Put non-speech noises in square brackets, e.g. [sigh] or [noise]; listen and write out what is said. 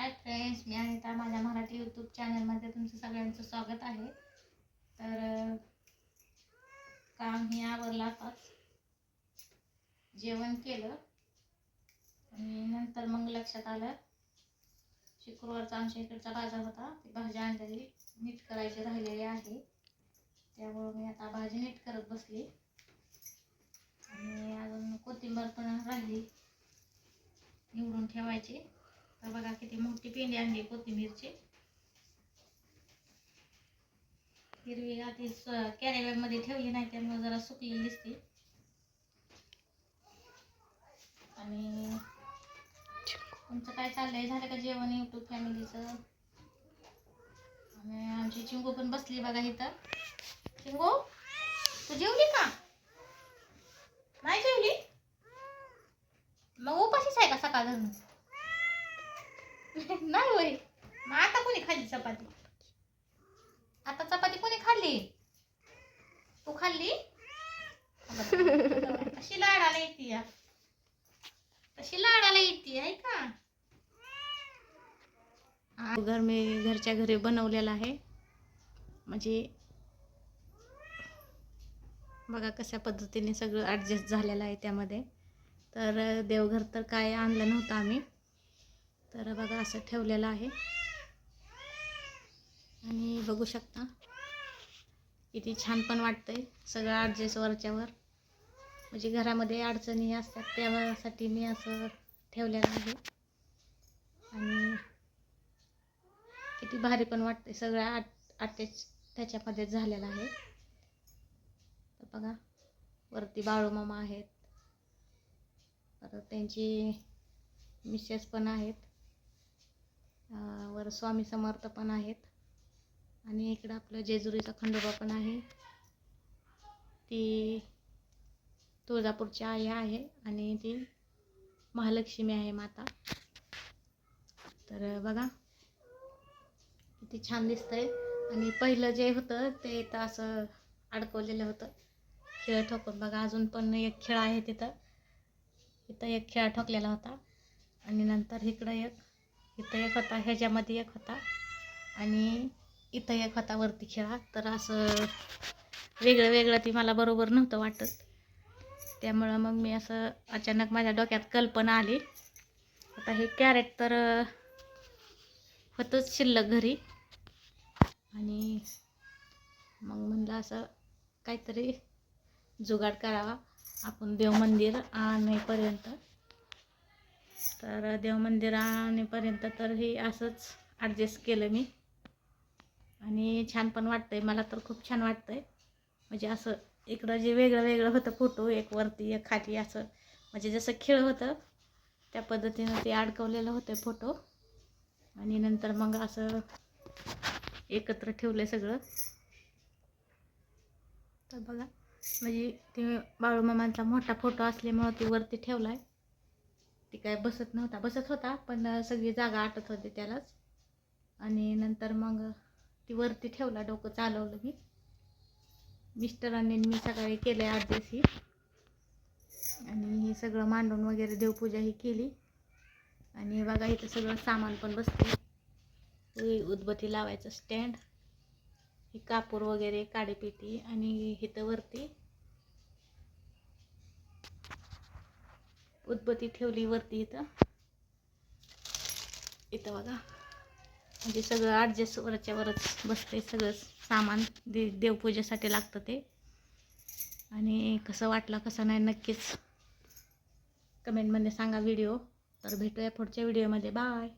Hi friends मी अनिता. माझ्या Marathi YouTube चॅनलमध्ये तुमचं सगळ्यांचं स्वागत आहे. तर काम हे आवरलं आताच जेवण केलं. आणि नंतर मग लक्षात आलं शुक्रवारचा आमच्या इकडचा बाजार होता. ती भाजी आणलेली नीट करायची राहिलेली आहे. त्यामुळं मी आता भाजी नीट करत बसली. आणि अजून कोथिंबीर पण राहिली निवडून ठेवायची. तर बघा किती मोठी पेंडी आणली कोथिंबीरची. हिरवी आधी कॅरी मध्ये ठेवली नाही त्यामुळे जरा सुकलेली दिसते. आणि तुमचं काय चाललंय? झालं का जेवण युट्यूब फॅमिलीचं? आणि आमची चिंगू पण बसली बघा इथं. चिंगू तू जेवली का? नाही जेवली? मग उपाशीच आहे का सकाळ धरून [laughs] नाही होय. मग आता कोणी खाल्ली चपाती? आता चपाती कोणी खाल्ली? तू खाल्ली? [laughs] कशी लाडाला येते या? कशी लाडाला येते आहे का? घर मी घरच्या घरी बनवलेला आहे. म्हणजे बघा कशा पद्धतीने सगळं ॲडजस्ट झालेलं आहे त्यामध्ये. तर देवघर तर काय आणलं नव्हतं आम्ही. तर बघा असं ठेवलेलं आहे. आणि बघू शकता किती छान पण वाटतंय सगळं ॲडजस्ट वरच्यावर. म्हणजे घरामध्ये अडचणी असतात त्यासाठी मी असं ठेवलेलं आहे. आणि किती भारी पण वाटते सगळं आट अटॅच त्याच्यामध्ये झालेलं आहे. तर बघा वरती बाळूमामा आहेत. परत त्यांची मिसेस पण आहेत. वर स्वामी समर्थ पण आहेत. आणि इकडं आपलं जेजुरीचा खंडोबा पण आहे. ती तुळजापूरची आई आहे आणि ती महालक्ष्मी आहे माता. तर बघा किती छान दिसतंय. आणि पहिलं जे होतं ते इथं असं अडकवलेलं होतं. खेळ ठोकून बघा अजून पण एक खेळ आहे तिथं. इथं एक खेळ ठोकलेला होता. आणि नंतर इकडं एक इथं एक होता ह्याच्यामध्ये एक होता. आणि इथं एक होता वरती खेळा. तर असं वेगळं वेगळं ती मला बरोबर नव्हतं वाटत. त्यामुळं मग मी असं अचानक माझ्या डोक्यात कल्पना आली. आता हे कॅरेट तर होतंच शिल्लक घरी. आणि मग म्हणलं असं काहीतरी जुगाड करावा. आपण देव मंदिर आणेपर्यंत तर देव मंदिर आणेपर्यंत तर हे असंच ॲडजस्ट केलं मी. आणि छान पण वाटतंय. मला तर खूप छान वाटतंय. म्हणजे असं इकडं जे वेगळं वेगळं होतं फोटो एक वरती एक खाली असं. म्हणजे जसं खेळ होतं त्या पद्धतीनं ते अडकवलेलं होतं फोटो. आणि नंतर मग असं एकत्र ठेवलं सगळं. तर बघा. म्हणजे ते बाळूमामांचा मोठा फोटो असल्यामुळं ती वरती ठेवला आहे ती काय बसत नव्हता. बसत होता पण सगळी जागा आटत होती त्यालाच. आणि नंतर मग ती वरती ठेवला डोकं चालवलं मी. मिस्टरांनी मी सकाळी केलं आहे आठ ही. आणि हे सगळं मांडून वगैरे देवपूजा ही केली. आणि बघा इथं सगळं सामान पण बसते उदबत्ती लावायचं स्टँड ही कापूर वगैरे काडीपेटी आणि इथं वरती उदबत्ती ठेवली वरती इथं. इथं बघा. म्हणजे सगळं ॲडजस्ट वरच्या वरच बसते सगळं सामान. दे देवपूजेसाठी लागतं ते. आणि कसं वाटलं कसं नाही नक्कीच कमेंटमध्ये सांगा व्हिडिओ तर भेटूया पुढच्या व्हिडिओमध्ये बाय